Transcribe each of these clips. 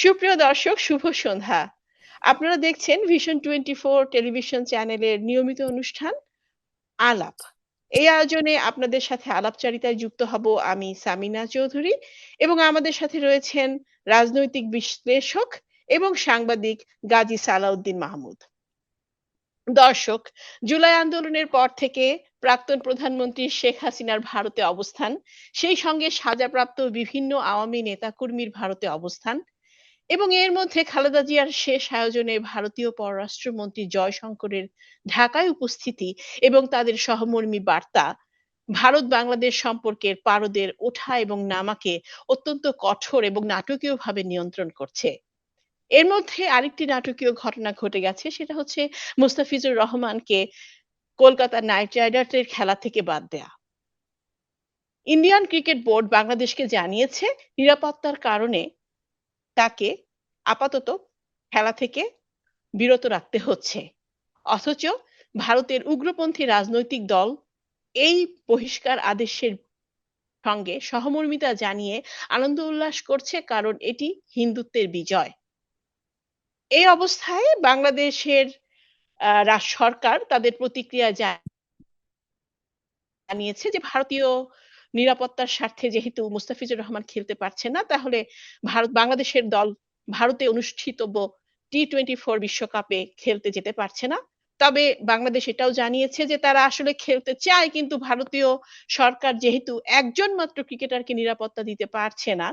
সুপ্রিয় দর্শক, শুভ সন্ধ্যা। আপনারা দেখছেন ভিশন টোয়েন্টি ফোর টেলিভিশন চ্যানেলের নিয়মিত অনুষ্ঠান, আলাপ। এই আয়োজনে আপনাদের সাথে আলাপচারিতায় যুক্ত হব আমি সামিনা চৌধুরী এবং আমাদের সাথে রয়েছেন রাজনৈতিক বিশ্লেষক এবং সাংবাদিক গাজী সালাউদ্দিন মাহমুদ। দর্শক, জুলাই আন্দোলনের পর থেকে প্রাক্তন প্রধানমন্ত্রী শেখ হাসিনার ভারতে অবস্থান, সেই সঙ্গে সাজাপ্রাপ্ত বিভিন্ন আওয়ামী নেতাকর্মীর ভারতে অবস্থান এবং এর মধ্যে খালেদা জিয়ার শেষ আয়োজনে ভারতীয় পররাষ্ট্রমন্ত্রী জয়শঙ্করের ঢাকায় উপস্থিতি এবং তাদের সহমর্মী বার্তা, ভারত বাংলাদেশ সম্পর্কের পারদের ওঠা এবং নামাকে অত্যন্ত কঠোর এবং নাটকীয়ভাবে নিয়ন্ত্রণ করছে। এর মধ্যে আরেকটি নাটকীয় ঘটনা ঘটে গেছে, সেটা হচ্ছে মুস্তাফিজুর রহমানকে কলকাতা নাইট রাইডার্সের খেলা থেকে বাদ দেয়া। ইন্ডিয়ান ক্রিকেট বোর্ড বাংলাদেশকে জানিয়েছে, নিরাপত্তার কারণে তাকে আপাতত খেলা থেকে বিরত রাখতে হচ্ছে। অথচ ভারতের উগ্রপন্থী রাজনৈতিক দল এই বহিষ্কার আদেশের সঙ্গে সহমর্মিতা জানিয়ে আনন্দ উল্লাস করছে কারণ এটি হিন্দুত্বের বিজয়। এই অবস্থায় বাংলাদেশের সরকার তাদের প্রতিক্রিয়া জানিয়েছে যে ভারতীয় নিরাপত্তার স্বার্থে যেহেতু মুস্তাফিজুর রহমান খেলতে পারছে না, তাহলে ভারত, বাংলাদেশের দল ভারতে অনুষ্ঠিতব্য টি টোয়েন্টি ফোর বিশ্বকাপে খেলতে যেতে পারছে না। তবে বাংলাদেশ এটাও জানিয়েছে যে তারা আসলে খেলতে চায়, কিন্তু ভারতীয় সরকার যেহেতু একজন মাত্র ক্রিকেটারকে নিরাপত্তা দিতে পারছে না,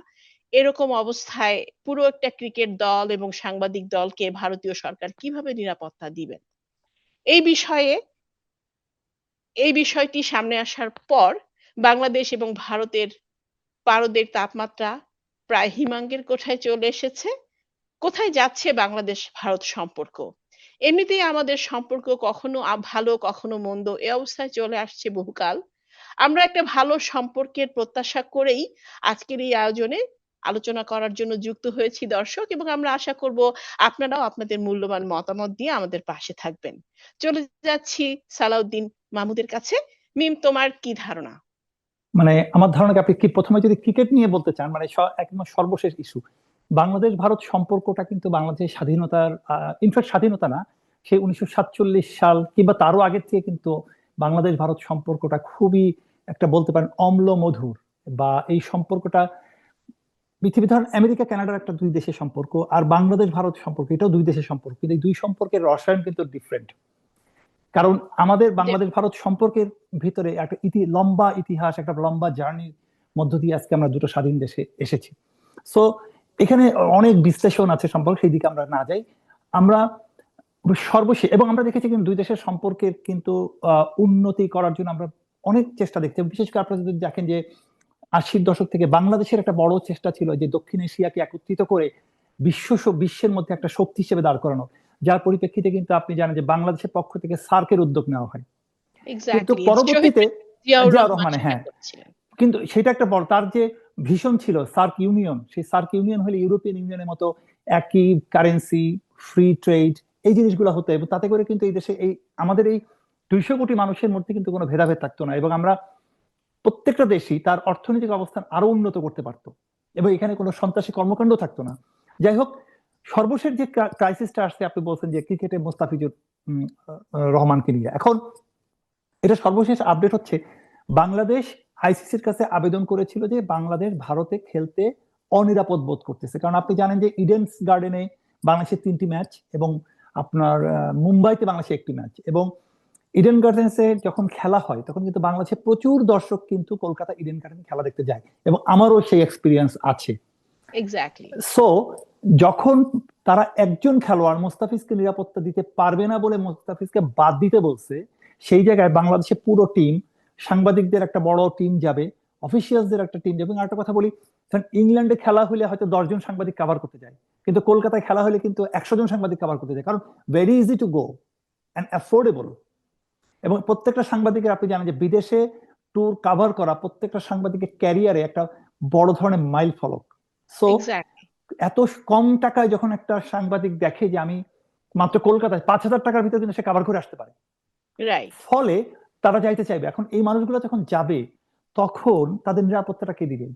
এরকম অবস্থায় পুরো একটা ক্রিকেট দল এবং সাংবাদিক দলকে ভারতীয় সরকার কীভাবে নিরাপত্তা দিবেন? এই বিষয়ে, এই বিষয়টি সামনে আসার পর বাংলাদেশ এবং ভারতের পারদের তাপমাত্রা প্রায় হিমাঙ্গের কোঠায় চলে এসেছে। কোথায় যাচ্ছে বাংলাদেশ ভারত সম্পর্ক? এমনিতেই আমাদের সম্পর্ক কখনো ভালো, কখনো মন্দ এ অবস্থায় চলে আসছে বহুকাল। আমরা একটা ভালো সম্পর্কের প্রত্যাশা করেই আজকের এই আয়োজনে আলোচনা করার জন্য যুক্ত হয়েছি দর্শক এবং আমরা আশা করব আপনারাও আপনাদের মূল্যবান মতামত দিয়ে আমাদের পাশে থাকবেন। চলে যাচ্ছি সালাউদ্দিন মাহমুদের কাছে। মিম, তোমার কি ধারণা? মানে আমার ধারণা আপনি কি প্রথমে যদি ক্রিকেট নিয়ে বলতে চান মানে একদম সর্বশেষ ইস্যু বাংলাদেশ ভারত সম্পর্কটা কিন্তু বাংলাদেশের স্বাধীনতার ইনফ্যাক্ট স্বাধীনতা না সেই উনিশশো সাল কিংবা তারও আগের থেকে কিন্তু বাংলাদেশ ভারত সম্পর্কটা খুবই একটা বলতে পারেন অম্ল মধুর বা এই সম্পর্কটা পৃথিবী ধরেন আমেরিকা, কানাডার একটা দুই দেশের সম্পর্ক আর বাংলাদেশ ভারত সম্পর্ক, এটাও দুই দেশের সম্পর্ক, কিন্তু এই দুই সম্পর্কের রসায়ন কিন্তু ডিফারেন্ট কারণ আমাদের বাংলাদেশ ভারত সম্পর্কের ভিতরে একটা ইতি লম্বা ইতিহাস একটা লম্বা জার্নির মধ্য দিয়ে আজকে আমরা দুটো স্বাধীন দেশে এসেছি। সো এখানে অনেক বিশ্লেষণ আছে সম্পর্ক সেই দিকে আমরা না যাই। আমরা সর্বশেষ এবং আমরা দেখেছি কিন্তু দুই দেশের সম্পর্কের কিন্তু উন্নতি করার জন্য আমরা অনেক চেষ্টা দেখছি। বিশেষ করে আপনারা যদি দেখেন যে আশির দশক থেকে বাংলাদেশের একটা বড় চেষ্টা ছিল যে দক্ষিণ এশিয়াকে একত্রিত করে বিশ্ব বিশ্বের মধ্যে একটা শক্তি হিসেবে দাঁড় করানো। যার পরিপ্রেক্ষিতে কিন্তু আপনি জানেন যে বাংলাদেশের পক্ষ থেকে সার্কের উদ্যোগ নেওয়া হয়। কিন্তু পরবর্তীতে রহমানে হ্যাঁ। কিন্তু সেটা একটা বড় তার যে ভীষণ ছিল সার্ক ইউনিয়ন সেই সার্ক ইউনিয়ন হলে ইউরোপিয়ান ইউনিয়নের মতো একই কারেন্সি ফ্রি ট্রেড এই জিনিসগুলো হতো এবং তাতে করে কিন্তু এই দেশে এই আমাদের এই দুইশো কোটি মানুষের মধ্যে কিন্তু কোনো ভেদাভেদ থাকতো না এবং আমরা প্রত্যেকটা দেশই তার অর্থনৈতিক অবস্থান আরও উন্নত করতে পারত এবং এখানে কোনো সন্ত্রাসী কর্মকাণ্ড থাকতো না। যাই হোক সর্বশেষ যে ক্রাইসিসটা আসছে আপনি বলছেন যে ক্রিকেটে মোস্তাফিজুর রহমানকে নিয়ে। এখন এটা সর্বশেষ আপডেট হচ্ছে বাংলাদেশ আইসিসির কাছে আবেদন করেছিল যে বাংলাদেশ ভারতে খেলতে অনিরাপদ বোধ করতেছে। কারণ আপনি জানেন যে ইডেন্স গার্ডেনে বাংলাদেশের তিনটি ম্যাচ এবং আপনার মুম্বাইতে বাংলাদেশে একটি ম্যাচ এবং ইডেন গার্ডেন্সে যখন খেলা হয় তখন কিন্তু বাংলাদেশে প্রচুর দর্শক কিন্তু কলকাতা ইডেন গার্ডেন খেলা দেখতে যায় এবং আমারও সেই এক্সপিরিয়েন্স আছে। সো যখন তারা একজন খেলোয়াড় মুস্তাফিজকে নিরাপত্তা দিতে পারবে না বলে মুস্তাফিজকে বাদ দিতে বলছে, সেই জায়গায় বাংলাদেশের পুরো টিম, সাংবাদিকদের একটা বড় টিম যাবে, অফিসিয়ালসদের একটা টিম যাবে। আরেকটা কথা বলি ইংল্যান্ডে খেলা হলে হয়তো দশজন সাংবাদিক কাভার করতে যায়, কিন্তু কলকাতায় খেলা হলে কিন্তু একশো জন সাংবাদিক কাভার করতে যায়। কারণ very easy to go and affordable এবং প্রত্যেকটা সাংবাদিকের আপনি জানেন যে বিদেশে ট্যুর কাভার করা প্রত্যেকটা সাংবাদিকের ক্যারিয়ারে একটা বড় ধরনের মাইল ফলক। সো এত কম টাকায় যখন একটা সাংবাদিক দেখে যে আমি মাত্র কলকাতায় পাঁচ হাজার টাকার ভিতরে কিন্তু সে কাভার করে আসতে পারে। ফলে তারা যাইতে চাইবে এখন এই মানুষগুলো যখন যাবে তখন তাদের নিরাপত্তাটা কে দিবে?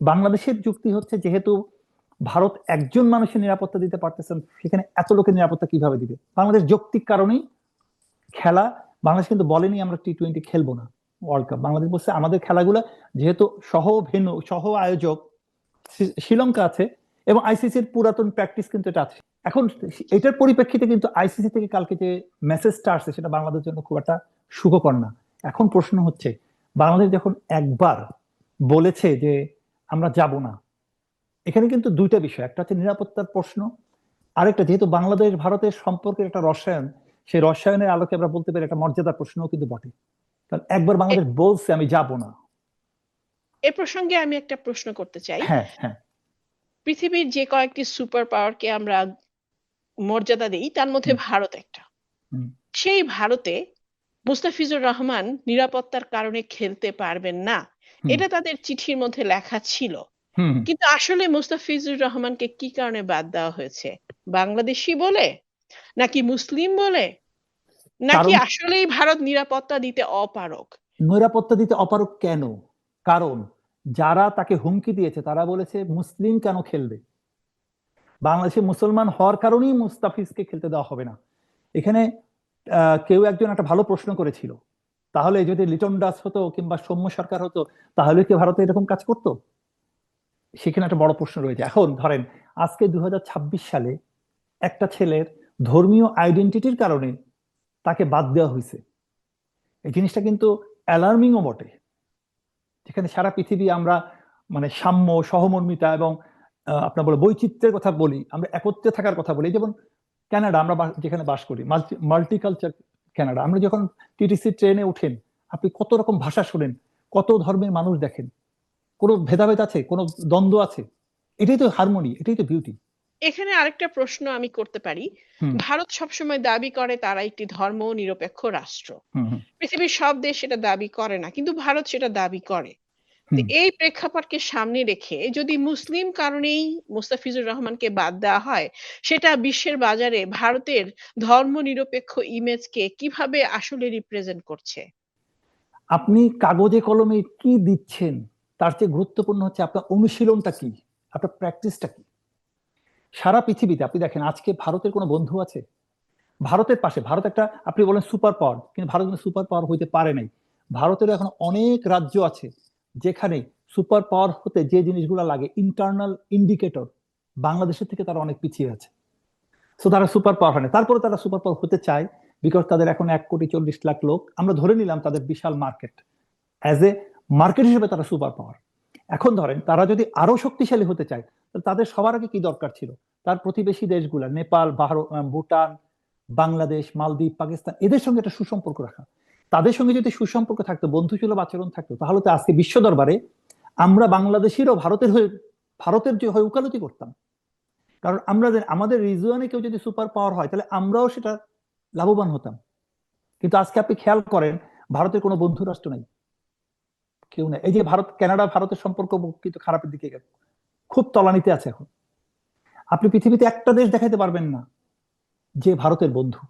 বাংলাদেশের যুক্তি হচ্ছে যেহেতু ভারত একজন মানুষের নিরাপত্তা দিতে পারতেছেন সেখানে এত লোকের নিরাপত্তা কীভাবে দিবে? বাংলাদেশ যৌক্তিক কারণেই খেলা বাংলাদেশ কিন্তু বলেনি আমরা টি টোয়েন্টি খেলব না ওয়ার্ল্ড কাপ বাংলাদেশ বলছে আমাদের খেলাগুলো যেহেতু সহ ভেনু সহ আয়োজক শ্রীলঙ্কা আছে এবং আইসিসির পুরাতন প্র্যাকটিস কিন্তু এটা আছে। এখন এটার পরিপ্রেক্ষিতে কিন্তু আইসিসি থেকে কালকে যে মেসেজটা আসছে সেটা বাংলাদেশের জন্য খুব একটা সুখকর না। এখন প্রশ্ন হচ্ছে বাংলাদেশ যখন একবার বলেছে যে আমরা যাব না এখানে কিন্তু দুইটা বিষয়। একটা হচ্ছে নিরাপত্তার প্রশ্ন আরেকটা যেহেতু বাংলাদেশ ভারতের সম্পর্কের একটা রসায়ন সেই রসায়নের আলোকে আমরা বলতে পারি একটা মর্যাদার প্রশ্নও কিন্তু বটে। কারণ একবার বাংলাদেশ বলছে আমি যাব না। এ প্রসঙ্গে আমি একটা প্রশ্ন করতে চাই। হ্যাঁ হ্যাঁ। পৃথিবীর যে কয়েকটি সুপার পাওয়ারকে আমরা মর্যাদা দিই তার মধ্যে ভারত একটা। সেই ভারতে মুস্তাফিজুর রহমান নিরাপত্তার কারণে খেলতে পারবেন না। এটা তাদের চিঠির মধ্যে লেখা ছিল। কিন্তু আসলে মুস্তাফিজুর রহমানকে কি কারণে বাদ দেওয়া হয়েছে? বাংলাদেশি বলে? নাকি মুসলিম বলে? নাকি আসলেই ভারত নিরাপত্তা দিতে অপারক নিরাপত্তা দিতে অপারক কেন? কারণ যারা তাকে হুমকি দিয়েছে, তারা বলেছে মুসলিম কেন খেলবে? বাংলাদেশে মুসলমান হওয়ার কারণেই মুস্তাফিজকে খেলতে দেওয়া হবে না। এখানে কেউ একজন একটা ভালো প্রশ্ন করেছিল। তাহলে যদি লিটন দাস হতো কিংবা সৌম্য সরকার হতো, তাহলে কি ভারতে এরকম কাজ করতো? সেখানে একটা বড় প্রশ্ন রয়েছে। এখন ধরেন, আজকে দু হাজার ছাব্বিশ সালে একটা ছেলের ধর্মীয় আইডেন্টিটির কারণে তাকে বাদ দেওয়া হয়েছে। এই জিনিসটা কিন্তু অ্যালার্মিংও বটে। যেখানে সারা পৃথিবী আমরা মানে সাম্য, সহমর্মিতা এবং আপনার বলে বৈচিত্র্যের কথা বলি, আমরা একত্রে থাকার কথা বলি। যেমন কানাডা আমরা যেখানে বাস করি মাল্টি মাল্টিকালচার কানাডা আমরা যখন টিটিসি ট্রেনে উঠেন আপনি কত রকম ভাষা শোনেন, কত ধর্মের মানুষ দেখেন, কোনো ভেদাভেদ আছে, কোনো দ্বন্দ্ব আছে, এটাই তো হারমোনি এটাই তো বিউটি এখানে আরেকটা প্রশ্ন আমি করতে পারি। ভারত সবসময় দাবি করে তারা একটি ধর্ম নিরপেক্ষ রাষ্ট্র। পৃথিবীর সব দেশ সেটা দাবি করে না কিন্তু ভারত সেটা দাবি করে। এই প্রেক্ষাপটকে সামনে রেখে যদি মুসলিম কারণেই মুস্তাফিজুর রহমানকে বাদ দেওয়া হয় সেটা বিশ্বের বাজারে ভারতের ধর্ম নিরপেক্ষ ইমেজকে কীভাবে আসলে রিপ্রেজেন্ট করছে? আপনি কাগজে কলমে কি দিচ্ছেন তার চেয়ে গুরুত্বপূর্ণ হচ্ছে আপনার অনুশীলনটা কি আপনার প্র্যাকটিসটা কি? সারা পৃথিবীতে, আপনি দেখেন, আজকে ভারতের কোনো বন্ধু আছে? ভারতের পাশে, ভারত একটা, আপনি বলেন সুপার পাওয়ার, কিন্তু ভারত সুপার পাওয়ার হইতে পারে নাই। ভারতের এখন অনেক রাজ্য আছে যেখানে সুপার পাওয়ার হতে যে জিনিসগুলো লাগে ইন্টারনাল ইন্ডিকেটর বাংলাদেশের থেকে তারা অনেক পিছিয়ে আছে। সো তারা সুপার পাওয়ার হয় না। তারপরে তারা সুপার পাওয়ার হতে চায় বিকজ তাদের এখন এক কোটি চল্লিশ লাখ লোক। আমরা ধরে নিলাম তাদের বিশাল মার্কেট অ্যাজ এ মার্কেট হিসেবে তারা সুপার পাওয়ার। এখন ধরেন, তারা যদি আরও শক্তিশালী হতে চায় তাদের সবার আগে কি দরকার ছিল? তার প্রতিবেশী দেশগুলা, নেপাল ভুটান, বাংলাদেশ, মালদ্বীপ, পাকিস্তান, এদের সঙ্গে একটা সুসম্পর্ক রাখা। তাদের সঙ্গে যদি সুসম্পর্ক থাকতো, বন্ধুসুলভ আচরণ থাকতো, তাহলে তো আজকে বিশ্ব দরবারে আমরা বাংলাদেশিরও ভারতের হয়ে, ভারতের যে হয়ে উকালতি করতাম। কারণ আমরা আমাদের রিজওয়ানে কেউ যদি সুপার পাওয়ার হয়, তাহলে আমরাও সেটা লাভবান হতাম। কিন্তু আজকে আপনি খেয়াল করেন, ভারতের কোনো বন্ধু রাষ্ট্র নাই। কেউ নেই। এই যে ভারত, কানাডা ভারতের সম্পর্ক কিন্তু খারাপের দিকে খুব তলানিতে আছে এখন। আপনি পৃথিবীতে একটা দেশ দেখাইতে পারবেন না, যে ভারতের বন্ধু।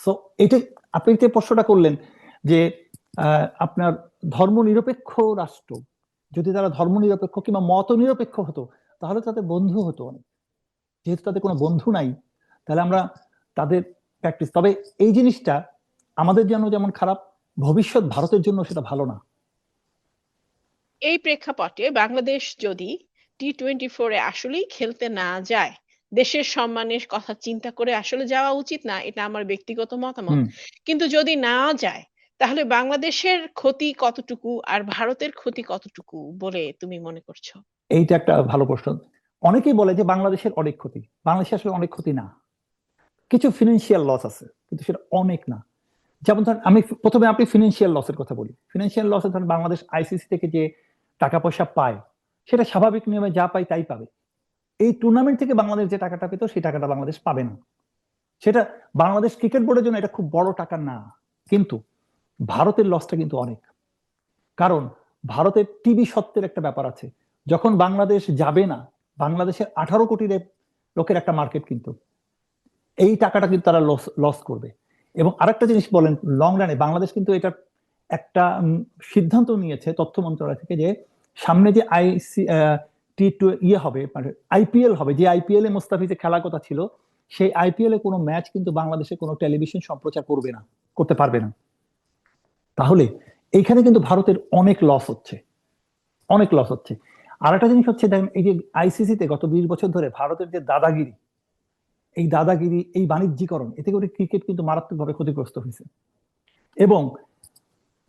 সো এটা আপনি যে প্রশ্নটা করলেন যে আপনার ধর্ম নিরপেক্ষ রাষ্ট্র, যদি তারা ধর্ম নিরপেক্ষ কিংবা মত নিরপেক্ষ হতো, তাহলে তাদের বন্ধু হতো অনেক। যেহেতু তাদের কোনো বন্ধু নাই, তাহলে আমরা তাদের প্র্যাকটিস তবে এই জিনিসটা আমাদের জন্য যেমন খারাপ, ভবিষ্যৎ ভারতের জন্য সেটা ভালো না। এই প্রেক্ষাপটে বাংলাদেশ যদি টি টোয়েন্টি ফোরে আসলেই খেলতে না যায় দেশের সম্মানের কথা চিন্তা করে আসলে যাওয়া উচিত না এটা আমার ব্যক্তিগত মতামত। কিন্তু যদি না যায় তাহলে বাংলাদেশের ক্ষতি কতটুকু আর ভারতের ক্ষতি কতটুকু বলে তুমি মনে করছ? এইটা একটা ভালো প্রশ্ন। অনেকেই বলে যে বাংলাদেশের অনেক ক্ষতি। বাংলাদেশে আসলে অনেক ক্ষতি না। কিছু ফিনান্সিয়াল লস আছে কিন্তু সেটা অনেক না। যেমন ধরেন আমি প্রথমে আপনি ফিনান্সিয়াল লসের কথা বলি। ফিনান্সিয়াল লসে ধরেন বাংলাদেশ আইসিসি থেকে যে টাকা পয়সা পায়, সেটা স্বাভাবিক নিয়মে যা পায় তাই পাবে। এই টুর্নামেন্ট থেকে বাংলাদেশ যে টাকাটা পেত, সেই টাকাটা বাংলাদেশ পাবে না। সেটা বাংলাদেশ ক্রিকেট বোর্ডের জন্য এটা খুব বড় টাকা না, কিন্তু ভারতের লসটা কিন্তু অনেক। কারণ ভারতের টিভি সত্ত্বের একটা ব্যাপার আছে, যখন বাংলাদেশ যাবে না, বাংলাদেশের আঠারো কোটি লোকের একটা মার্কেট কিন্তু। এই টাকাটা কিন্তু তারা লস লস করবে। এবং আরেকটা জিনিস বলেন লং রানে বাংলাদেশ কিন্তু এটা একটা সিদ্ধান্ত নিয়েছে তথ্য মন্ত্রণালয় থেকে যে সামনে যে আইসি টি টু ইয়ে হবে মানে আইপিএল হবে, যে আইপিএল এ মোস্তাফিজে খেলার কথা ছিল, সেই আইপিএল এ কোনো ম্যাচ কিন্তু বাংলাদেশে কোনো টেলিভিশন সম্প্রচার করবে না, করতে পারবে না। তাহলে এইখানে কিন্তু ভারতের অনেক লস হচ্ছে, অনেক লস হচ্ছে। আর একটা জিনিস হচ্ছে, দেখেন, এই যে আইসিসিতে গত বিশ বছর ধরে ভারতের যে দাদাগিরি, এই দাদাগিরি, এই বাণিজ্যিকরণ, এতে করে ক্রিকেট কিন্তু মারাত্মকভাবে ক্ষতিগ্রস্ত হয়েছে। এবং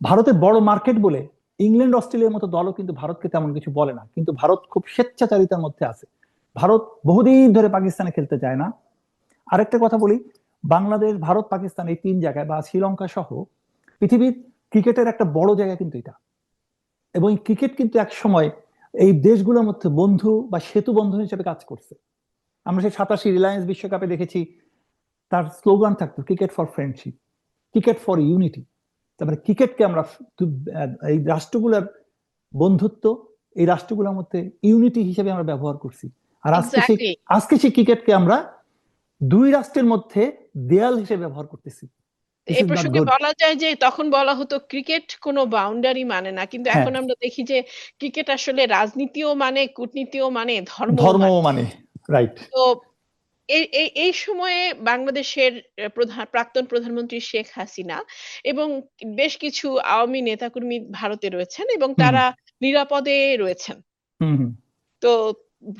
ভারতের বড় মার্কেট বলে ইংল্যান্ড, অস্ট্রেলিয়ার মতো দলও কিন্তু ভারতকে তেমন কিছু বলে না। কিন্তু ভারত খুব স্বেচ্ছাচারিতার মধ্যে আছে। ভারত বহুদিন ধরে পাকিস্তানে খেলতে চায় না। আরেকটা কথা বলি, বাংলাদেশ, ভারত, পাকিস্তান এই তিন জায়গায় বা শ্রীলঙ্কা সহ পৃথিবীর ক্রিকেটের একটা বড় জায়গা কিন্তু এটা। এবং ক্রিকেট কিন্তু এক সময় এই দেশগুলোর মধ্যে বন্ধু বা সেতু বন্ধন হিসেবে কাজ করছে। আমরা সেই সাতাশি রিলায়েন্স বিশ্বকাপে দেখেছি, তার স্লোগান থাকতো, cricket for friendship, cricket for unity. তারপরে ক্রিকেটকে আমরা এই রাষ্ট্রগুলোর বন্ধুত্ব এই রাষ্ট্রগুলোর মধ্যে ইউনিটি হিসেবে আমরা ব্যবহার করছি। আর আজকে সেই আজকে সেই ক্রিকেটকে আমরা দুই রাষ্ট্রের মধ্যে দেয়াল হিসেবে ব্যবহার করতেছি। এই প্রসঙ্গে বলা যায় যে তখন বলা হতো ক্রিকেট কোনো বাউন্ডারি মানে না কিন্তু এখন আমরা দেখি যে ক্রিকেট আসলে রাজনীতিও মানে কূটনীতিও মানে ধর্ম ধর্ম মানে। রাইট তো এই এই সময়ে বাংলাদেশের প্রধান প্রাক্তন প্রধানমন্ত্রী শেখ হাসিনা এবং বেশ কিছু আওয়ামী নেতাকর্মী ভারতে রয়েছেন এবং তারা নিরাপদে রয়েছেন। তো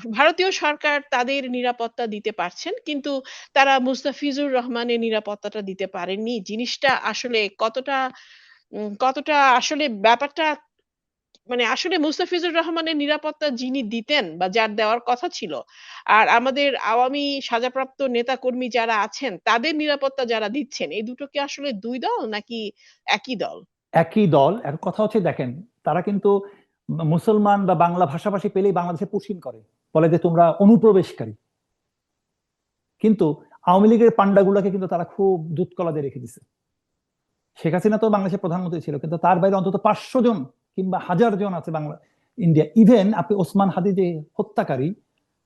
ভারতীয় সরকার তাদের নিরাপত্তা দিতে পারছেন কিন্তু তারা মুস্তাফিজুর রহমানের নিরাপত্তাটা দিতে পারেননি। জিনিসটা আসলে কতটা কতটা আসলে ব্যাপারটা মানে আসলে মুস্তাফিজুর রহমানের নিরাপত্তা যিনি দিতেন বা যার দেওয়ার কথা ছিল, আর আমাদের আওয়ামী সাজাপ্রাপ্ত নেতাকর্মী যারা আছেন, তাদের নিরাপত্তা যারা দিচ্ছেন, এই দুটো কি আসলে দুই দল নাকি একই দল? একই দল। এক কথা হচ্ছে, দেখেন, তারা কিন্তু মুসলমান বা বাংলা ভাষাভাষী পেলেই বাংলাদেশে পুষিন করে, বলে যে তোমরা অনুপ্রবেশকারী। কিন্তু আওয়ামী লীগের পান্ডাগুলোকে কিন্তু তারা খুব দুধকলা দিয়ে রেখে দিছে। শেখ হাসিনা তো বাংলাদেশের প্রধানমন্ত্রী ছিল, কিন্তু তার বাইরে অন্তত পাঁচশো জন কিংবা হাজার জন আছে বাংলা, ইন্ডিয়া। ইভেন আপনি ওসমান হাদি যে হত্যাকারী,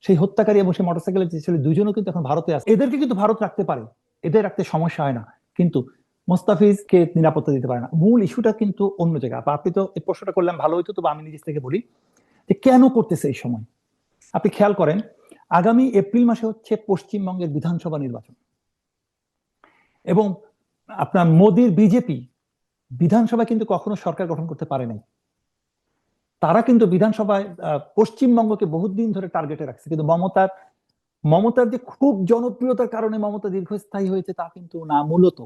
সেই হত্যাকারী এবং সেই মোটরসাইকেলের যে ছিল, দুজনও কিন্তু এখন ভারতে আছে। এদেরকে কিন্তু ভারত রাখতে পারে। এদের রাখতে সমস্যা হয় না। কিন্তু মোস্তাফিজকে নিরাপত্তা দিতে পারে না। মূল ইস্যুটা কিন্তু অন্য জায়গা আপনি তো এই প্রশ্নটা করলাম ভালো হইতো তবে আমি নিজের থেকে বলি যে কেন করতেছে এই সময়? আপনি খেয়াল করেন, আগামী এপ্রিল মাসে হচ্ছে পশ্চিমবঙ্গের বিধানসভা নির্বাচন। এবং আপনার মোদির বিজেপি বিধানসভা কিন্তু কখনো সরকার গঠন করতে পারে নাই। তারা কিন্তু বিধানসভায় পশ্চিমবঙ্গকে বহুত দিন ধরে টার্গেটে রাখছে। কিন্তু মমতার মমতার যে খুব জনপ্রিয়তার কারণে মমতা দীর্ঘস্থায়ী হয়েছে তা কিন্তু না, মূলত।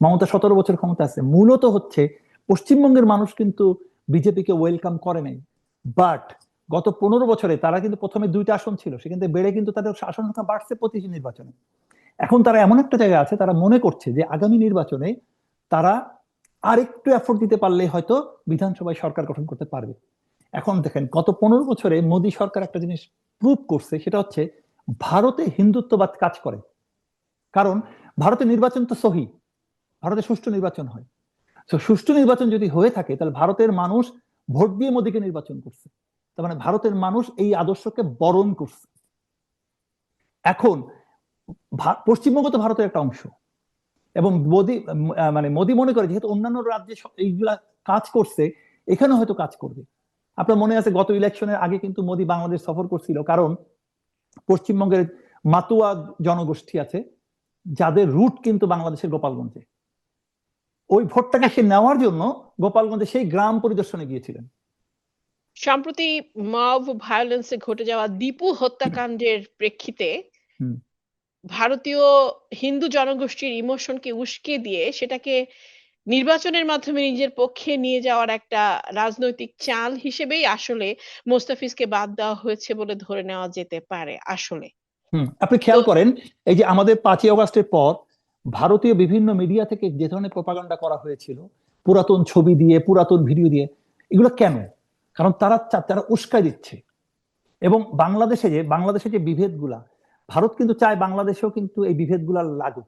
মমতা সতেরো বছর ক্ষমতা আছে। মূলত হচ্ছে পশ্চিমবঙ্গের মানুষ কিন্তু বিজেপিকে ওয়েলকাম করে নাই। বাট গত পনেরো বছরে তারা কিন্তু প্রথমে দুইটা আসন ছিল। সেখান থেকে বেড়ে কিন্তু তাদের আসন সংখ্যা বাড়ছে প্রতিটি নির্বাচনে। এখন তারা এমন একটা জায়গায় আছে, তারা মনে করছে যে আগামী নির্বাচনে তারা আরেকটু এফোর্ট দিতে পারলে হয়তো বিধানসভায় সরকার গঠন করতে পারবে। এখন দেখেন, গত পনেরো বছরে মোদী সরকার একটা জিনিস প্রুভ করছে, সেটা হচ্ছে ভারতে হিন্দুত্ববাদ কাজ করে। কারণ ভারতের নির্বাচন তো সহি, ভারতে সুষ্ঠু নির্বাচন হয়। তো সুষ্ঠু নির্বাচন যদি হয়ে থাকে, তাহলে ভারতের মানুষ ভোট দিয়ে মোদীকে নির্বাচন করছে। তার মানে ভারতের মানুষ এই আদর্শকে বরণ করছে। এখন পশ্চিমবঙ্গ তো ভারতের একটা অংশ। এবং মোদী মানে মোদী মনে করে যেহেতু অন্যান্য রাজ্যে এইগুলা কাজ করছে এখানে হয়তো কাজ করবে। আপনার মনে আছে গত ইলেকশনের আগে কিন্তু মোদী বাংলাদেশ সফর করছিল কারণ পশ্চিমবঙ্গের মাতুয়া জনগোষ্ঠী আছে যাদের রুট কিন্তু বাংলাদেশের গোপালগঞ্জে। ওই ভোটটাকে সে নেওয়ার জন্য গোপালগঞ্জে সেই গ্রাম পরিদর্শনে গিয়েছিলেন। সম্প্রতি মব ভায়োলেন্সে ঘটে যাওয়া দীপু হত্যাকাণ্ডের প্রেক্ষিতে ভারতীয় হিন্দু জনগোষ্ঠীর ইমোশনকে উস্কে দিয়ে সেটাকে নির্বাচনের মাধ্যমে নিজের পক্ষে নিয়ে যাওয়ার একটা রাজনৈতিক চাল হিসেবেই আসলে মোস্তাফিজকে বাদ দেওয়া হয়েছে বলে ধরে নেওয়া যেতে পারে আসলে। আপনি খেয়াল করেন এই যে আমাদের পাঁচই অগাস্টের পর ভারতীয় বিভিন্ন মিডিয়া থেকে যে ধরনের প্রপাগান্ডা করা হয়েছিল পুরাতন ছবি দিয়ে পুরাতন ভিডিও দিয়ে এগুলো কেন? কারণ তারা তারা উস্কাই দিচ্ছে। এবং বাংলাদেশে যে বাংলাদেশে যে বিভেদগুলা ভারত কিন্তু চায় বাংলাদেশেও কিন্তু এই বিভেদগুলা লাগুক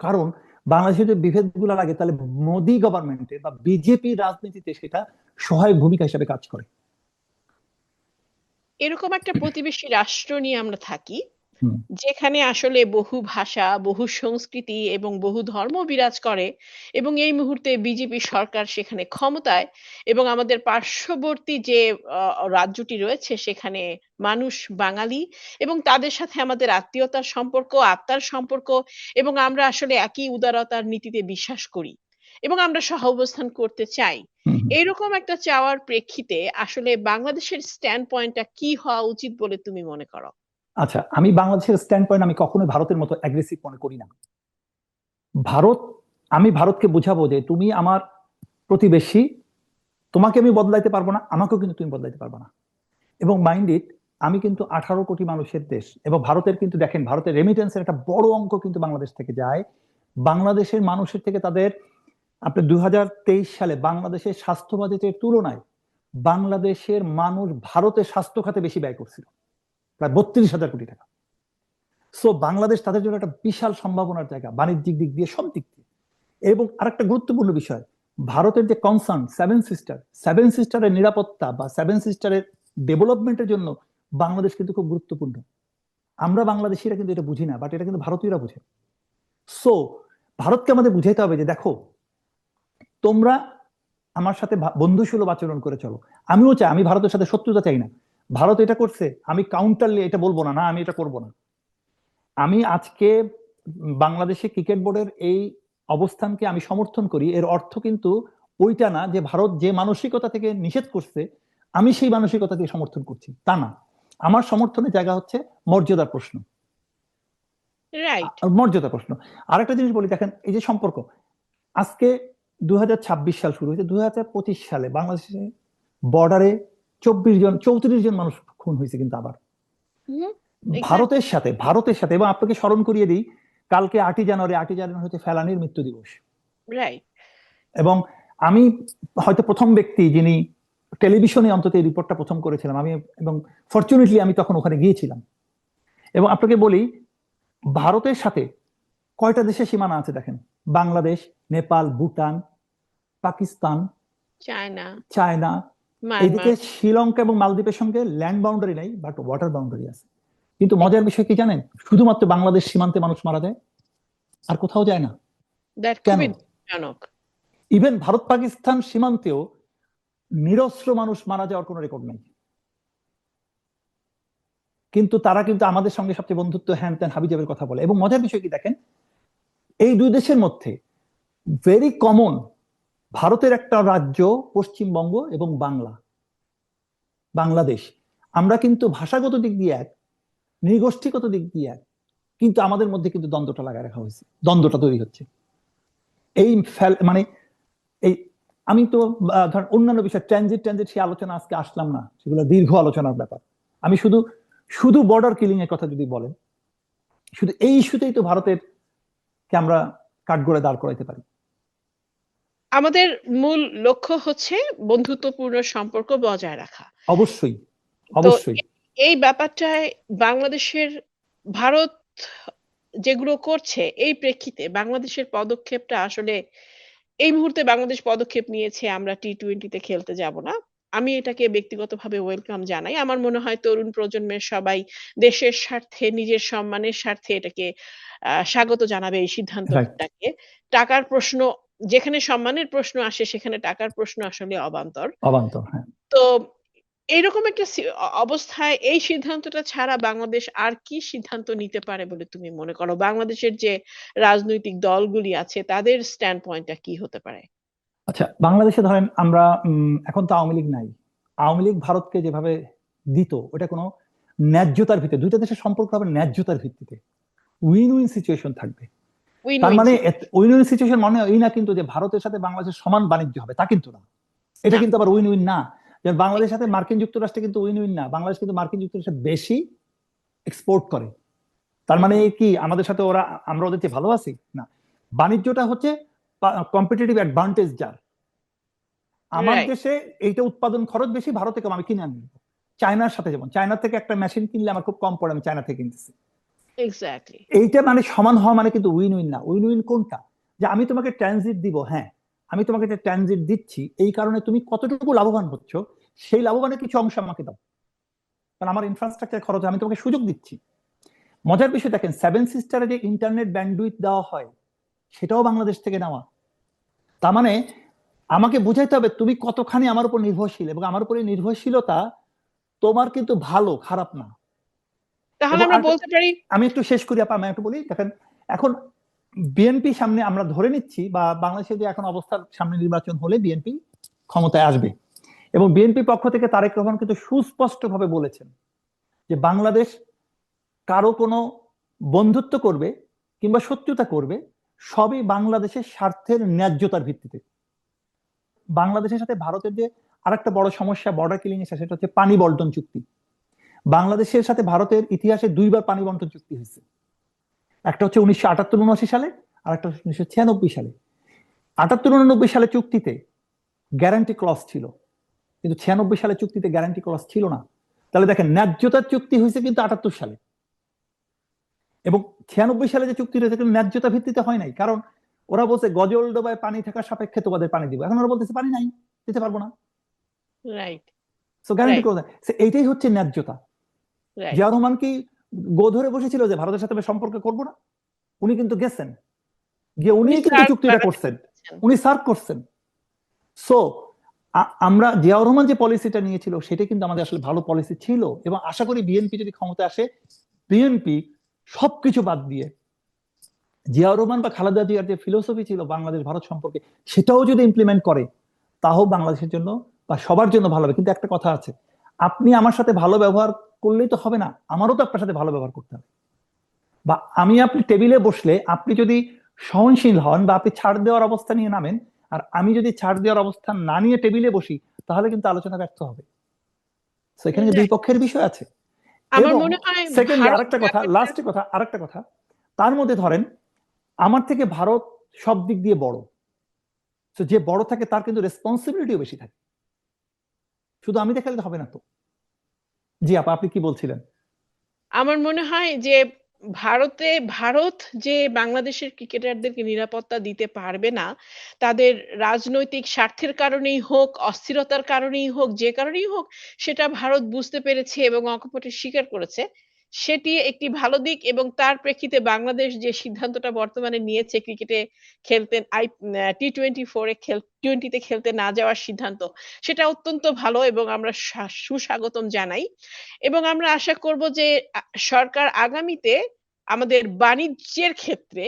কারণ বাংলাদেশে যে বিভেদগুলা লাগে, তাহলে মোদি গভর্নমেন্টে বা বিজেপি রাজনীতিতে সেটা সহায়ক ভূমিকা হিসেবে কাজ করে এরকম একটা প্রতিবেশী রাষ্ট্র নিয়ে আমরা থাকি। যেখানে আসলে বহু ভাষা, বহু সংস্কৃতি এবং বহু ধর্ম বিরাজ করে এবং এই মুহূর্তে বিজেপি সরকার সেখানে ক্ষমতায় এবং আমাদের পার্শ্ববর্তী যে রাজ্যটি রয়েছে সেখানে মানুষ বাঙালি এবং তাদের সাথে আমাদের আত্মীয়তার সম্পর্ক, আত্মার সম্পর্ক এবং আমরা আসলে একই উদারতার নীতিতে বিশ্বাস করি এবং আমরা সহাবস্থান করতে চাই। এরকম একটা চাওয়ার প্রেক্ষিতে আসলে বাংলাদেশের স্ট্যান্ড পয়েন্টটা কি হওয়া উচিত বলে তুমি মনে করো? আচ্ছা, আমি বাংলাদেশের স্ট্যান্ড পয়েন্ট আমি কখনোই ভারতের মতো অ্যাগ্রেসিভ মনে করি না। ভারত আমি ভারতকে বুঝাবো যে তুমি আমার প্রতিবেশী, তোমাকে আমি বদলাইতে পারব না, আমাকেও কিন্তু তুমি বদলাইতে পারবা না। এবং মাইন্ড ইট আমি কিন্তু 18 কোটি মানুষের দেশ এবং ভারতের কিন্তু দেখেন ভারতের রেমিটেন্সের একটা বড় অঙ্ক কিন্তু বাংলাদেশ থেকে যায়। বাংলাদেশের মানুষের থেকে তাদের আপনি 2023 সালে বাংলাদেশের স্বাস্থ্য বাজেটের তুলনায় বাংলাদেশের মানুষ ভারতের স্বাস্থ্য খাতে বেশি ব্যয় করছিল। প্রায় 32,000 কোটি টাকা। সো বাংলাদেশ তাদের জন্য একটা বিশাল সম্ভাবনার জায়গা বাণিজ্যিক দিক দিয়ে সব দিক দিয়ে। এবং আরেকটা গুরুত্বপূর্ণ বিষয় ভারতের যে কনসার্ন সেভেন সিস্টার, সেভেন সিস্টারের নিরাপত্তা বা সেভেন সিস্টারের ডেভেলপমেন্টের জন্য বাংলাদেশ কিন্তু খুব গুরুত্বপূর্ণ। আমরা বাংলাদেশীরা কিন্তু এটা বুঝি না বাট এটা কিন্তু ভারতীয়রা বুঝে। সো ভারতকে আমাদের বুঝাইতে হবে যে দেখো তোমরা আমার সাথে বন্ধুসুলভ আচরণ করে চলো। আমিও চাই আমি ভারতের সাথে শত্রুতা চাই না। ভারত এটা করছে আমি কাউন্টারলি এটা বলব না, না আমি এটা করব না। আমি আজকে বাংলাদেশে ক্রিকেট বোর্ডের এই অবস্থানকে আমি সমর্থন করি। এর অর্থ কিন্তু ওইটা না যে ভারত যে মানসিকতা থেকে নিষেধ করছে, আমি সেই মানসিকতা দিয়ে সমর্থন করছি। তা না। আমার সমর্থনের জায়গা হচ্ছে মর্যাদার প্রশ্ন। মর্যাদার প্রশ্ন। আরেকটা জিনিস বলি দেখেন এই যে সম্পর্ক। আজকে 2026 সাল শুরু হয়েছে। 2025 সালে বাংলাদেশে বর্ডারে 24 জন 34 জন মানুষ খুন হয়েছে কিন্তু আবার। ভারতের সাথে ভারতের সাথে এবং আপনাকে স্মরণ করিয়ে দিই কালকে 8ই জানুয়ারি 8ই জানুয়ারি হচ্ছে ফেলানীর মৃত্যু দিবস। এবং আমি হয়তো ১ম ব্যক্তি যিনি টেলিভিশনে অন্তত এই রিপোর্টটা ১ম করেছিলাম। আমি এবং ফরচুনেটলি আমি তখন ওখানে গিয়েছিলাম। এবং আপনাকে বলি ভারতের সাথে কয়টা দেশের সীমানা আছে দেখেন। Bangladesh, Nepal, Bhutan, Pakistan, China, China. এদিকে শ্রীলঙ্কা এবং মালদ্বীপের সঙ্গে ল্যান্ড বাউন্ডারি নাই বাট ওয়াটার বাউন্ডারি আছে। কিন্তু মজার বিষয় কি জানেন? শুধুমাত্র বাংলাদেশ সীমান্তে মানুষ মারা যায়। আর কোথাও যায় না। কেন? ইভেন ভারত পাকিস্তান সীমান্তেও নিরস্ত্র মানুষ মারা যাওয়ার কোনো রেকর্ড নাই। কিন্তু তারা কিন্তু আমাদের সঙ্গে সবচেয়ে বন্ধুত্ব হ্যান ত্যান হাবিজাবির কথা বলে এবং মজার বিষয় কি দেখেন এই দুই দেশের মধ্যে ভেরি কমন ভারতের একটা রাজ্য, পশ্চিমবঙ্গ এবং বাংলা। বাংলাদেশ। আমরা কিন্তু ভাষাগত দিক দিয়ে এক, নৃগোষ্ঠীগত দিক দিয়ে এক, কিন্তু আমাদের মধ্যে কিন্তু দ্বন্দ্বটা লাগায় রাখা হয়েছে, দ্বন্দ্বটা তৈরি হচ্ছে। এই মানে এই, আমি তো ধর অন্যান্য বিষয়, ট্রানজিট ট্রানজিট সেই আলোচনা আজকে আসলাম না, সেগুলো দীর্ঘ আলোচনার ব্যাপার। আমি শুধু শুধু বর্ডার কিলিং এর কথা যদি বলেন, শুধু এই ইস্যুতেই তো ভারতের কে আমরা কাঠগড়ে দাঁড় করাইতে পারি। আমাদের মূল লক্ষ্য হচ্ছে বন্ধুত্বপূর্ণ সম্পর্ক বজায় রাখা। অবশ্যই অবশ্যই এই ব্যাপারটায় বাংলাদেশের ভারত যেগুলো করছে এই প্রেক্ষিতে বাংলাদেশের পদক্ষেপটা আসলে এই মুহূর্তে বাংলাদেশ পদক্ষেপ নিয়েছে আমরা টি-20 তে খেলতে যাব না। আমি এটাকে ব্যক্তিগতভাবে ওয়েলকাম জানাই। আমার মনে হয় তরুণ প্রজন্মের সবাই দেশের স্বার্থে নিজের সম্মানের স্বার্থে এটাকে স্বাগত জানাবে এই সিদ্ধান্তটাকে। টাকার প্রশ্ন যেখানে সম্মানের প্রশ্ন আসে সেখানে টাকার প্রশ্ন আসলে অবান্তর। অবান্তর হ্যাঁ তো এইরকম একটা অবস্থায় এই সিদ্ধান্তটা ছাড়া বাংলাদেশ আর কি সিদ্ধান্ত নিতে পারে বলে তুমি মনে করো? বাংলাদেশের যে রাজনৈতিক দলগুলি আছে তাদের স্ট্যান্ড পয়েন্টটা কি হতে পারে? আচ্ছা বাংলাদেশে ধরেন আমরা এখন তো আওয়ামী লীগ নাই আওয়ামী লীগ ভারতকে যেভাবে দিত ওটা কোনো ন্যায্যতার ভিত্তিতে দুইটা দেশের সম্পর্ক হবে ন্যায্যতার ভিত্তিতে উইন উইন সিচুয়েশন থাকবে তার মানে উইন উইন সিচুয়েশন মানে এই না কিন্তু যে ভারতের সাথে বাংলাদেশের সমান বাণিজ্য হবে তা কিন্তু না। এটা কিন্তু আবার উইন উইন না। যেমন বাংলাদেশের সাথে মার্কিন যুক্তরাষ্ট্রে কিন্তু উইন উইন না। বাংলাদেশ কিন্তু মার্কিন যুক্তরাষ্ট্রে বেশি এক্সপোর্ট করে। তার মানে কি আমাদের সাথে ওরা আমরা ওদের চেয়ে ভালো আছি? না। বাণিজ্যটা হচ্ছে কম্পিটিটিভ অ্যাডভান্টেজ যার। আমার দেশে এইটা উৎপাদন খরচ বেশি ভারত থেকে আমি কিনে আনি চায়নার সাথে যেমন চায়না থেকে একটা মেশিন কিনলে আমার খুব কম পড়ে আমি চায়না থেকে কিনতেছি। এইটা মানে সমান হওয়া মানে কিন্তু উইন উইন না। উইন উইন কোনটা? যে আমি তোমাকে ট্রানজিট দিব হ্যাঁ আমি তোমাকে একটা ট্রানজিট দিচ্ছি, এই কারণে তুমি কতটুকু লাভবান হচ্ছ, সেই লাভবানের কিছু অংশ আমাকে দাও। কারণ আমার ইনফ্রাস্ট্রাকচার খরচ, আমি তোমাকে সুযোগ দিচ্ছি। মজার বিষয় দেখেন সেভেন সিস্টারে যে ইন্টারনেট ব্যান্ডউইথ দেওয়া হয়, সেটাও বাংলাদেশ থেকে নেওয়া। তার মানে আমাকে বুঝাইতে হবে, তুমি কতখানি আমার উপর নির্ভরশীল, এবং আমার উপরে নির্ভরশীলতা তোমার কিন্তু ভালো, খারাপ না। তাহলে আমরা বলতে পারি আমি একটু শেষ করি আপা আমি একটু বলি দেখেন এখন বিএনপি সামনে আমরা ধরে নিচ্ছি বা বাংলাদেশে যে এখন অবস্থার সামনে নির্বাচন হলে বিএনপি ক্ষমতায় আসবে। এবং বিএনপি পক্ষ থেকে তারেক রহমান কিন্তু সুস্পষ্টভাবে বলেছেন যে বাংলাদেশ কারও কোনো বন্ধুত্ব করবে কিংবা শত্রুতা করবে সবই বাংলাদেশের স্বার্থের ন্যায্যতার ভিত্তিতে। বাংলাদেশের সাথে ভারতের যে আরেকটা বড় সমস্যা বর্ডার কিলিং এর সেটা হচ্ছে পানি বন্টন চুক্তি। বাংলাদেশের সাথে ভারতের ইতিহাসে দুইবার পানি বন্টন চুক্তি হয়েছে। একটা হচ্ছে উনিশশো আটাত্তর উনআশি সালে আর একটা উনিশশো ছিয়ানব্বই সালে। আটাত্তর উননব্বই সালে চুক্তিতে গ্যারান্টি ক্লস ছিল। কিন্তু ছিয়ানব্বই সালে চুক্তিতে গ্যারান্টি ক্লস ছিল না। তাহলে দেখেন ন্যায্যতার চুক্তি হয়েছে কিন্তু আটাত্তর সালে। এবং ছিয়ানব্বই সালে যে চুক্তি রয়েছে কিন্তু ন্যায্যতা ভিত্তিতে হয় নাই। কারণ ওরা বলছে গজল ডোবায় পানি থাকা সাপেক্ষে তোমাদের পানি দিব। এখন ওরা বলতেছে পানি নাই দিতে পারব না। Right so guarantee. ক্লস এইটাই হচ্ছে ন্যায্যতা। জিয়া রহমান কি গো ধরে বসেছিল যে ভারতের সাথে আমি সম্পর্ক করব না? উনি কিন্তু গেছেন। গিয়ে উনি উনি কিন্তু চুক্তিটা করছেন। উনি সার্ভ করছেন। সো আমরা জিয়াউর রহমান যে পলিসিটা নিয়েছিল সেটা কিন্তু আমাদের আসলে ভালো পলিসি ছিল এবং আশা করি বিএনপি যদি ক্ষমতা আসে বিএনপি সবকিছু বাদ দিয়ে জিয়াউর রহমান বা খালেদা জিয়ার যে ফিলোসফি ছিল বাংলাদেশ ভারত সম্পর্কে সেটাও যদি ইমপ্লিমেন্ট করে তাও বাংলাদেশের জন্য বা সবার জন্য ভালো হবে। কিন্তু একটা কথা আছে আপনি আমার সাথে ভালো ব্যবহার করলেই তো হবে না। আমারও তো আপনার সাথে ভালো ব্যবহার করতে হবে। বা আমি আপনি টেবিলে বসলে আপনি যদি সহনশীল হন বা আপনি ছাড় দেওয়ার অবস্থা নিয়ে নামেন আর আমি যদি ছাড় দেওয়ার অবস্থান না নিয়ে টেবিলে বসি তাহলে কিন্তু আলোচনা ব্যর্থ হবে। এখানে দুই পক্ষের বিষয় আছে। ভারত আরেকটা কথা লাস্ট কথা আরেকটা কথা তার মধ্যে ধরেন আমার থেকে ভারত সব দিক দিয়ে বড়। তো যে বড় থাকে তার কিন্তু রেসপন্সিবিলিটিও বেশি থাকে। শুধু আমি দেখালে তো হবে না তো। জি আপা, আপনি কি বলছিলেন? আমার মনে হয় যে ভারতে, ভারত যে বাংলাদেশের ক্রিকেটারদেরকে নিরাপত্তা দিতে পারবে না, তাদের রাজনৈতিক স্বার্থের কারণেই হোক, অস্থিরতার কারণেই হোক, যে কারণেই হোক, সেটা ভারত বুঝতে পেরেছে এবং অকপটে স্বীকার করেছে। সেটি একটি ভালো দিক এবং তার প্রেক্ষিতে বাংলাদেশ যে সিদ্ধান্তটা বর্তমানে নিয়েছে ক্রিকেটে খেলতে আই টি টোয়েন্টি ফোরে খেল টোয়েন্টিতে খেলতে না যাওয়ার সিদ্ধান্ত, সেটা অত্যন্ত ভালো এবং আমরা সুস্বাগতম জানাই। এবং আমরা আশা করব যে সরকার আগামীতে আমাদের বাণিজ্যের ক্ষেত্রে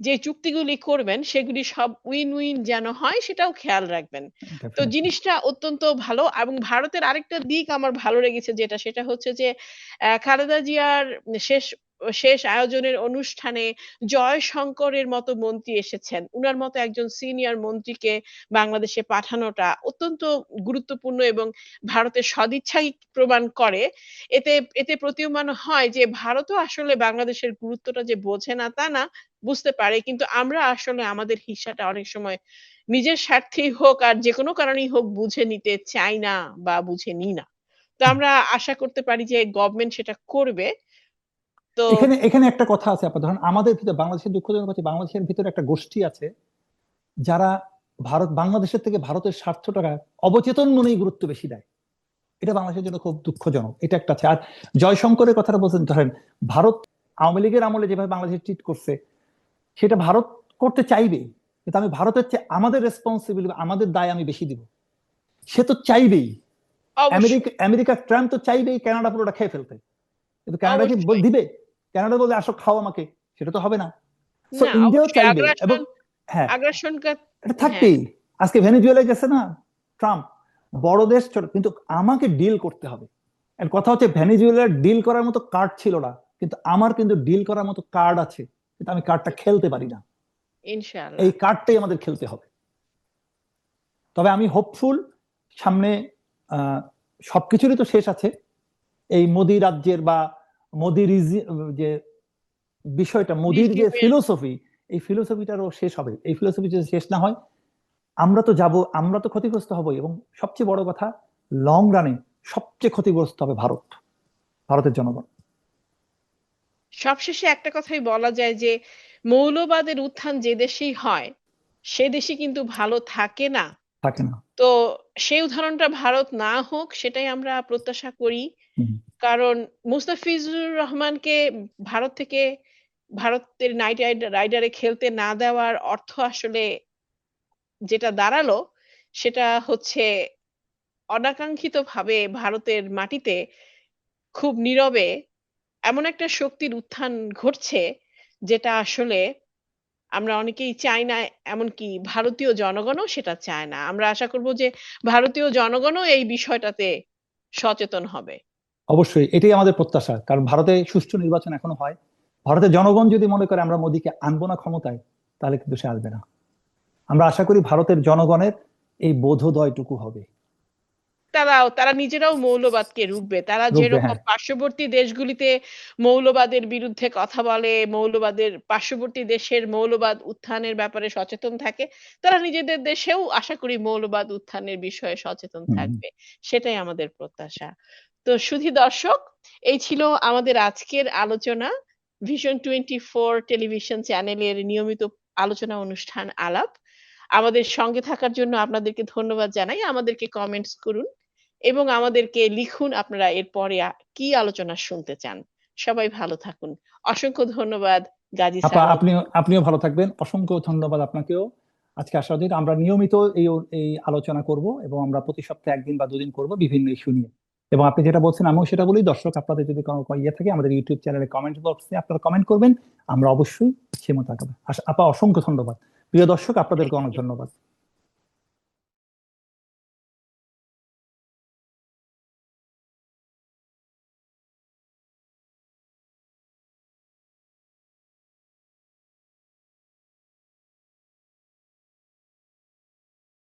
যে চুক্তিগুলি করবেন সেগুলি সব উইন উইন যেন হয় সেটাও খেয়াল রাখবেন। তো জিনিসটা অত্যন্ত ভালো এবং ভারতের আরেকটা দিক আমার ভালো লেগেছে যেটা সেটা হচ্ছে যে আহ, খালেদা জিয়ার শেষ শেষ আয়োজনের অনুষ্ঠানে জয় শঙ্করের মতো মন্ত্রী এসেছেন। উনার মতো একজন সিনিয়র মন্ত্রীকে বাংলাদেশে পাঠানোটা অত্যন্ত গুরুত্বপূর্ণ এবং ভারতের সদিচ্ছাই প্রমাণ করে। এতে এতে প্রতীয়মান হয় যে ভারতও আসলে বাংলাদেশের গুরুত্বটা যে বোঝে না তা না, বুঝতে পারে। কিন্তু আমরা আসলে আমাদের হিসাটা অনেক সময় নিজের স্বার্থেই হোক আর যে কোনো কারণেই হোক বুঝে নিতে চাই না বা বুঝে নিই না। তো আমরা আশা করতে পারি যে গভর্নমেন্ট সেটা করবে। তো এখানে এখানে একটা কথা আছে আপা ধরেন আমাদের ভিতরে বাংলাদেশের দুঃখজনক হচ্ছে বাংলাদেশের ভিতরে একটা গোষ্ঠী আছে যারা ভারত বাংলাদেশের থেকে ভারতের স্বার্থটাকে অবচেতন মনেই গুরুত্ব বেশি দেয়। এটা বাংলাদেশের জন্য খুব দুঃখজনক এটা একটা আছে। আর জয়শঙ্করের কথাটা বলছেন ধরেন ভারত আওয়ামী লীগের আমলে যেভাবে বাংলাদেশ ট্রিট করছে সেটা ভারত করতে চাইবে কিন্তু আমি ভারতের চেয়ে আমাদের রেসপন্সিবিলিটি আমাদের দায় আমি বেশি দিব। সে তো চাইবেই। আমেরিকা আমেরিকা ট্রাম্প তো চাইবেই কানাডা পুরোটা খেয়ে ফেলতে। কিন্তু কানাডা কি দিবে? কানাডা বলবে আসো খাও আমাকে। সেটা তো হবে না। ইন্ডিয়াও চাইবে এবং হ্যাঁ। এটা থাকবেই। আজকে ভেনেজুয়েলায় গেছে না ট্রাম্প। বড় দেশ ছোট কিন্তু আমাকে ডিল করতে হবে। কথা হচ্ছে ভেনেজুয়েলার ডিল করার মতো কার্ড ছিল না কিন্তু আমার কিন্তু ডিল করার মতো কার্ড আছে কিন্তু আমি কার্ডটা খেলতে পারি না। ইনশাআল্লাহ। এই কার্ডটাই আমাদের খেলতে হবে। তবে আমি হোপফুল সামনে আহ, সবকিছুরই তো শেষ আছে। এই মোদি রাজ্যের বা মোদি রিজি- যে বিষয়টা মোদির যে ফিলোসফি এই ফিলোসফিটারও শেষ হবে। এই ফিলোসফি যদি শেষ না হয় আমরা তো যাব আমরা তো ক্ষতিগ্রস্ত হবই। এবং সবচেয়ে বড় কথা লং রানে সবচেয়ে ক্ষতিগ্রস্ত হবে ভারত ভারতের জনগণ। সবশেষে একটা কথাই বলা যায় যে মৌলবাদের উত্থান যে দেশেই হয় সে দেশে কিন্তু ভালো থাকে না। থাকে না। তো সেই উদাহরণটা ভারত না হোক সেটাই আমরা প্রত্যাশা করি। কারণ মুস্তাফিজুর রহমানকে ভারত থেকে, ভারতের নাইট রাইডারে খেলতে না দেওয়ার অর্থ আসলে যেটা দাঁড়াল, সেটা হচ্ছে অনাকাঙ্ক্ষিতভাবে ভারতের মাটিতে খুব নীরবে এমন একটা শক্তির উত্থান ঘটছে যেটা আসলে আমরা অনেকেই চাই না, এমনকি ভারতীয় জনগণও সেটা চায় না। আমরা আশা করব যে ভারতীয় জনগণও এই বিষয়টাতে সচেতন হবে। অবশ্যই এটাই আমাদের প্রত্যাশা কারণ ভারতে সুষ্ঠু নির্বাচন এখনও হয়। ভারতের জনগণ যদি মনে করে আমরা মোদীকে আনব না ক্ষমতায় তাহলে কিন্তু সে আসবে না। আমরা আশা করি ভারতের জনগণের এই বোধোদয়টুকু হবে। তারাও তারা নিজেরাও মৌলবাদকে রুখবে। তারা যেরকম হ্যাঁ। পার্শ্ববর্তী দেশগুলিতে মৌলবাদের বিরুদ্ধে কথা বলে মৌলবাদের পার্শ্ববর্তী দেশের মৌলবাদ উত্থানের ব্যাপারে সচেতন থাকে তারা নিজেদের দেশেও আশা করি মৌলবাদ উত্থানের বিষয়ে সচেতন থাকবে। সেটাই আমাদের প্রত্যাশা। তো শুধু দর্শক এই ছিল আমাদের আজকের আলোচনা। ভিশন টোয়েন্টি ফোর টেলিভিশন চ্যানেলের নিয়মিত আলোচনা অনুষ্ঠান আলাপ। আমাদের সঙ্গে থাকার জন্য আপনাদেরকে ধন্যবাদ জানাই। আমাদেরকে কমেন্টস করুন এবং আমাদেরকে লিখুন আপনারা এরপরে কি আলোচনা শুনতে চান। সবাই ভালো থাকুন। অসংখ্য ধন্যবাদ গাজী আপা স্যার আপনিও ভালো থাকবেন। অসংখ্য ধন্যবাদ আপনাকেও। আজকে দিন আমরা নিয়মিত এই এই আলোচনা করব এবং আমরা প্রতি সপ্তাহে একদিন বা দুদিন করব বিভিন্ন ইস্যু নিয়ে। এবং আপনি যেটা বলছেন, আমিও সেটা বলি। দর্শক, আপনাদের যদি ইয়ে থাকে, আমাদের ইউটিউব চ্যানেলে কমেন্ট বক্সে আপনারা কমেন্ট করবেন। আমরা অবশ্যই সে মতো আঁকাবো আপা, অসংখ্য ধন্যবাদ। প্রিয় দর্শক, আপনাদেরকে অনেক ধন্যবাদ।